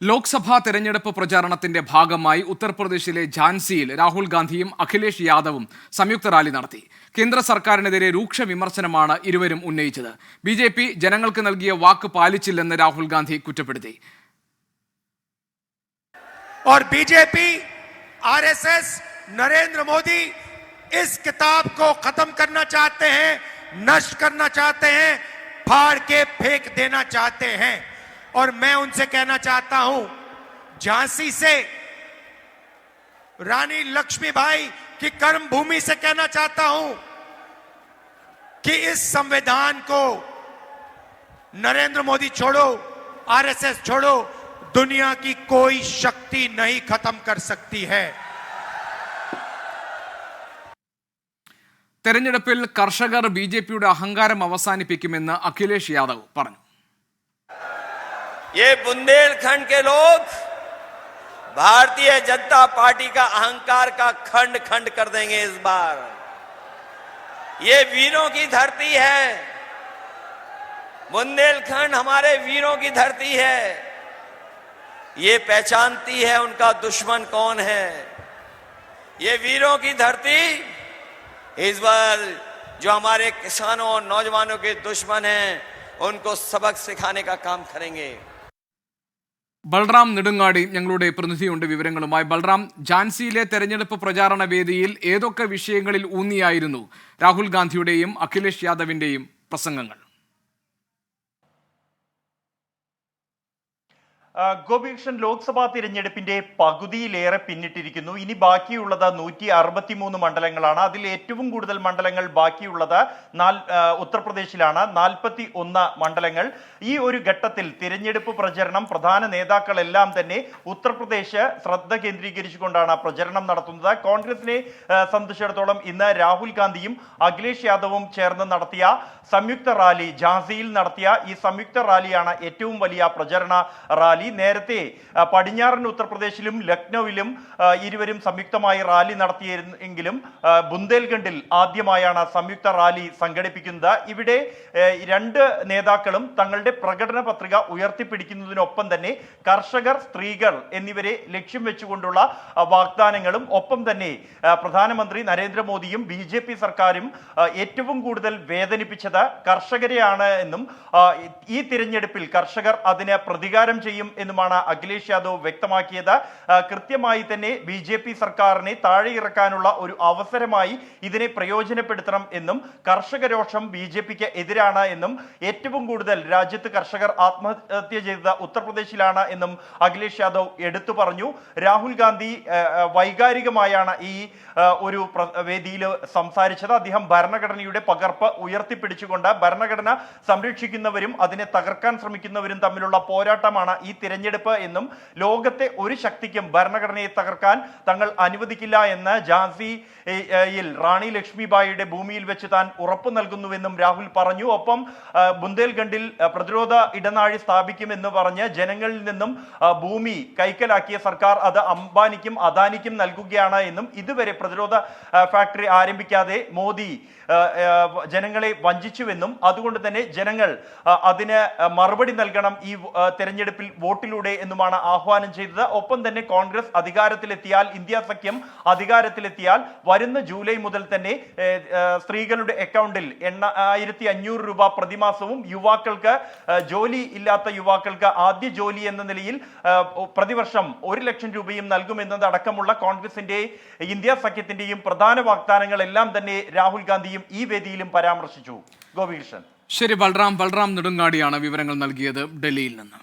ലോക്സഭാ തെരഞ്ഞെടുപ്പ് പ്രചാരണത്തിന്റെ ഭാഗമായി ഉത്തർപ്രദേശിലെ ഝാൻസിയിൽ രാഹുൽ ഗാന്ധിയും അഖിലേഷ് യാദവും സംയുക്ത റാലി നടത്തി കേന്ദ്ര സർക്കാരിനെതിരെ രൂക്ഷ വിമർശനമാണ് ഇരുവരും ഉന്നയിച്ചത് ബി ജെ പി ജനങ്ങൾക്ക് നൽകിയ വാക്ക് പാലിച്ചില്ലെന്ന് രാഹുൽ ഗാന്ധി കുറ്റപ്പെടുത്തി और बीजेपी आरएसएस नरेंद्र मोदी इस किताब को खत्म करना चाहते हैं नष्ट करना चाहते हैं फाड़ के फेंक देना चाहते हैं और मैं उनसे कहना चाहता हूं झांसी से रानी लक्ष्मीबाई की कर्म भूमि से कहना चाहता हूं कि इस संविधान को नरेंद्र मोदी छोड़ो आरएसएस छोड़ो दुनिया की कोई शक्ति नहीं खत्म कर सकती है തെരഞ്ഞെടുപ്പിൽ കർഷകർ ബി ജെ പിയുടെ അഹങ്കാരം അവസാനിപ്പിക്കുമെന്ന് അഖിലേഷ് യാദവ് പറഞ്ഞു ये बुंदेलखंड के लोग भारतीय जनता पार्टी का अहंकार का खंड खंड कर देंगे इस बार। ये वीरों की धरती है। बुंदेलखंड हमारे वीरों की धरती है। ये पहचानती है उनका दुश्मन कौन है। ये वीरों की धरती इस बार जो हमारे किसानों और नौजवानों के दुश्मन हैं, उनको सबक सिखाने का काम करेंगे। ബൽറാം നെടുങ്ങാടി ഞങ്ങളുടെ പ്രതിനിധിയുണ്ട് വിവരങ്ങളുമായി. ബൽറാം ഝാൻസിയിലെ തെരഞ്ഞെടുപ്പ് പ്രചാരണ വേദിയിൽ ഏതൊക്കെ വിഷയങ്ങളിൽ ഊന്നിയായിരുന്നു? രാഹുൽ ഗാന്ധിയുടെയും അഖിലേഷ് യാദവിന്റെയും പ്രസംഗങ്ങൾ. ഗോപികൃഷ്ണൻ ലോക്സഭാ തിരഞ്ഞെടുപ്പിന്റെ പകുതിയിലേറെ പിന്നിട്ടിരിക്കുന്നു. ഇനി ബാക്കിയുള്ളത് നൂറ്റി അറുപത്തിമൂന്ന് മണ്ഡലങ്ങളാണ്. അതിൽ ഏറ്റവും കൂടുതൽ മണ്ഡലങ്ങൾ ബാക്കിയുള്ളത് നാൽ ഉത്തർപ്രദേശിലാണ്. നാൽപ്പത്തി ഒന്ന് മണ്ഡലങ്ങൾ. ഈ ഒരു ഘട്ടത്തിൽ തിരഞ്ഞെടുപ്പ് പ്രചരണം പ്രധാന നേതാക്കളെല്ലാം തന്നെ ഉത്തർപ്രദേശ് ശ്രദ്ധ കേന്ദ്രീകരിച്ചുകൊണ്ടാണ് പ്രചരണം നടത്തുന്നത്. കോൺഗ്രസിനെ സംബന്ധിച്ചിടത്തോളം ഇന്ന് രാഹുൽ ഗാന്ധിയും അഖിലേഷ് യാദവും ചേർന്ന് നടത്തിയ സംയുക്ത റാലി ഝാൻസിയിൽ നടത്തിയ ഈ സംയുക്ത റാലിയാണ് ഏറ്റവും വലിയ പ്രചരണ റാലി. നേരത്തെ പടിഞ്ഞാറൻ ഉത്തർപ്രദേശിലും ലക്നൌവിലും ഇരുവരും സംയുക്തമായി റാലി നടത്തിയിരുന്നെങ്കിലും ബുന്ദേൽഖണ്ഡിൽ ആദ്യമായാണ് സംയുക്ത റാലി സംഘടിപ്പിക്കുന്നത്. ഇവിടെ രണ്ട് നേതാക്കളും തങ്ങളുടെ പ്രകടന പത്രിക ഉയർത്തിപ്പിടിക്കുന്നതിനൊപ്പം തന്നെ കർഷകർ സ്ത്രീകൾ എന്നിവരെ ലക്ഷ്യം വെച്ചുകൊണ്ടുള്ള വാഗ്ദാനങ്ങളും ഒപ്പം തന്നെ പ്രധാനമന്ത്രി നരേന്ദ്രമോദിയും ബി ജെ പി സർക്കാരും ഏറ്റവും കൂടുതൽ വേദനിപ്പിച്ചത് കർഷകരെയാണ് എന്നും ഈ തിരഞ്ഞെടുപ്പിൽ കർഷകർ അതിന് പ്രതികാരം ചെയ്യും എന്നുമാണ് അഖിലേഷ് യാദവ് വ്യക്തമാക്കിയത്. കൃത്യമായി തന്നെ ബി ജെ പി സർക്കാരിനെ താഴെയിറക്കാനുള്ള ഒരു അവസരമായി ഇതിനെ പ്രയോജനപ്പെടുത്തണം എന്നും കർഷക രോഷം ബി ജെ പിക്ക് എതിരാണ് എന്നും ഏറ്റവും കൂടുതൽ രാജ്യത്ത് കർഷകർ ആത്മഹത്യ ചെയ്തത് ഉത്തർപ്രദേശിലാണ് എന്നും അഖിലേഷ് യാദവ് എടുത്തു പറഞ്ഞു. രാഹുൽ ഗാന്ധി വൈകാരികമായാണ് ഈ ഒരു വേദിയിൽ സംസാരിച്ചത്. അദ്ദേഹം ഭരണഘടനയുടെ പകർപ്പ് ഉയർത്തിപ്പിടിച്ചുകൊണ്ട് ഭരണഘടന സംരക്ഷിക്കുന്നവരും അതിനെ തകർക്കാൻ ശ്രമിക്കുന്നവരും തമ്മിലുള്ള പോരാട്ടമാണ് ഈ തിരഞ്ഞെടുപ്പ് എന്നും ലോകത്തെ ഒരു ശക്തിക്കും ഭരണഘടനയെ തകർക്കാൻ തങ്ങൾ അനുവദിക്കില്ല എന്ന് ഝാൻസി ഏ, ഏ, യിൽ റാണി ലക്ഷ്മിബായിയുടെ ഭൂമിയിൽ വെച്ച് താൻ ഉറപ്പു നൽകുന്നുവെന്നും രാഹുൽ പറഞ്ഞു. ഒപ്പം ബുന്ദേൽഖണ്ഡിൽ പ്രതിരോധ ഇടനാഴി സ്ഥാപിക്കുമെന്ന് പറഞ്ഞ് ജനങ്ങളിൽ നിന്നും ഭൂമി കൈക്കലാക്കിയ സർക്കാർ അത് അംബാനിക്കും അദാനിക്കും നൽകുകയാണ് എന്നും ഇതുവരെ പ്രതിരോധ ഫാക്ടറി ആരംഭിക്കാതെ മോദി ജനങ്ങളെ വഞ്ചിച്ചുവെന്നും അതുകൊണ്ട് തന്നെ ജനങ്ങൾ അതിന് മറുപടി നൽകണം ഈ തെരഞ്ഞെടുപ്പിൽ വോട്ടിലൂടെ എന്നുമാണ് ആഹ്വാനം ചെയ്തത്. ഒപ്പം തന്നെ കോൺഗ്രസ് അധികാരത്തിലെത്തിയാൽ ഇന്ത്യ സഖ്യം അധികാരത്തിലെത്തിയാൽ വരുന്ന ജൂലൈ മുതൽ തന്നെ സ്ത്രീകളുടെ അക്കൗണ്ടിൽ എണ്ണായിരത്തി അഞ്ഞൂറ് രൂപ പ്രതിമാസവും യുവാക്കൾക്ക് ജോലി ഇല്ലാത്ത യുവാക്കൾക്ക് ആദ്യ ജോലി എന്ന നിലയിൽ പ്രതിവർഷം ഒരു ലക്ഷം രൂപയും നൽകുമെന്നത് അടക്കമുള്ള കോൺഗ്രസിന്റെ ഇന്ത്യ സഖ്യത്തിന്റെയും പ്രധാന വാഗ്ദാനങ്ങളെല്ലാം തന്നെ രാഹുൽ ഗാന്ധിയും ഈ വേദിയിലും പരാമർശിച്ചു. ഗോപികൃഷ്ണൻ. ശരി ബൽറാം ബൽറാം നെടുങ്ങാടിയാണ് വിവരങ്ങൾ നൽകിയത് ഡൽഹിയിൽ നിന്ന്.